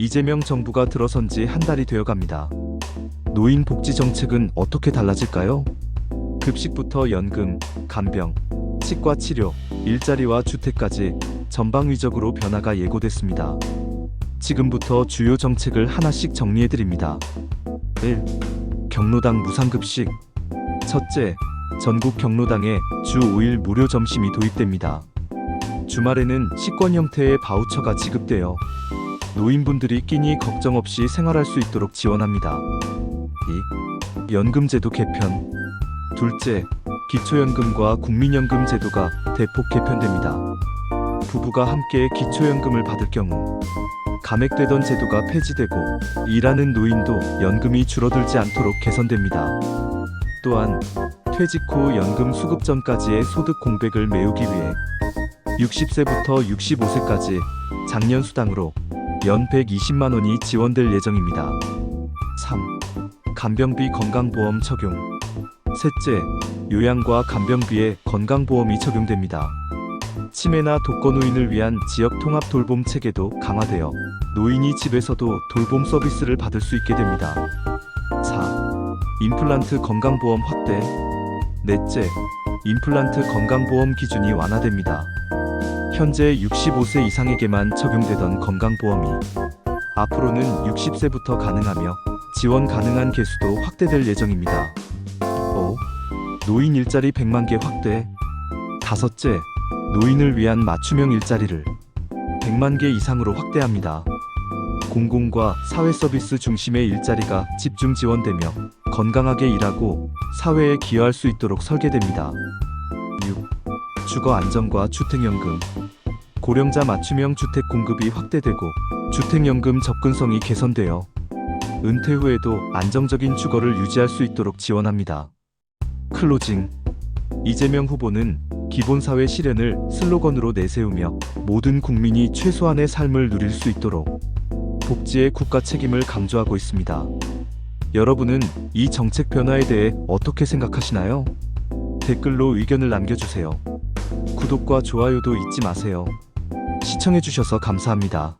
이재명 정부가 들어선 지 한 달이 되어 갑니다. 노인 복지 정책은 어떻게 달라질까요? 급식부터 연금, 간병, 치과 치료, 일자리와 주택까지 전방위적으로 변화가 예고됐습니다. 지금부터 주요 정책을 하나씩 정리해 드립니다. 1. 경로당 무상급식. 첫째, 전국 경로당에 주 5일 무료 점심이 도입됩니다. 주말에는 식권 형태의 바우처가 지급되어 노인분들이 끼니 걱정 없이 생활할 수 있도록 지원합니다. 2. 연금제도 개편. 둘째, 기초연금과 국민연금 제도가 대폭 개편됩니다. 부부가 함께 기초연금을 받을 경우 감액되던 제도가 폐지되고 일하는 노인도 연금이 줄어들지 않도록 개선됩니다. 또한 퇴직 후 연금 수급 전까지의 소득 공백을 메우기 위해 60세부터 65세까지 작년 수당으로 연 120만 원이 지원될 예정입니다. 3. 간병비 건강보험 적용. 셋째, 요양과 간병비에 건강보험이 적용됩니다. 치매나 독거노인을 위한 지역 통합 돌봄 체계도 강화되어 노인이 집에서도 돌봄 서비스를 받을 수 있게 됩니다. 4. 임플란트 건강보험 확대. 넷째, 임플란트 건강보험 기준이 완화됩니다. 현재 65세 이상에게만 적용되던 건강보험이 앞으로는 60세부터 가능하며 지원 가능한 개수도 확대될 예정입니다. 5. 노인 일자리 100만 개 확대. 다섯째, 노인을 위한 맞춤형 일자리를 100만 개 이상으로 확대합니다. 공공과 사회 서비스 중심의 일자리가 집중 지원되며 건강하게 일하고 사회에 기여할 수 있도록 설계됩니다. 6. 주거 안정과 주택연금. 고령자 맞춤형 주택 공급이 확대되고 주택연금 접근성이 개선되어 은퇴 후에도 안정적인 주거를 유지할 수 있도록 지원합니다. 클로징. 이재명 후보는 기본사회 실현을 슬로건으로 내세우며 모든 국민이 최소한의 삶을 누릴 수 있도록 복지의 국가 책임을 강조하고 있습니다. 여러분은 이 정책 변화에 대해 어떻게 생각하시나요? 댓글로 의견을 남겨주세요. 구독과 좋아요도 잊지 마세요. 시청해주셔서 감사합니다.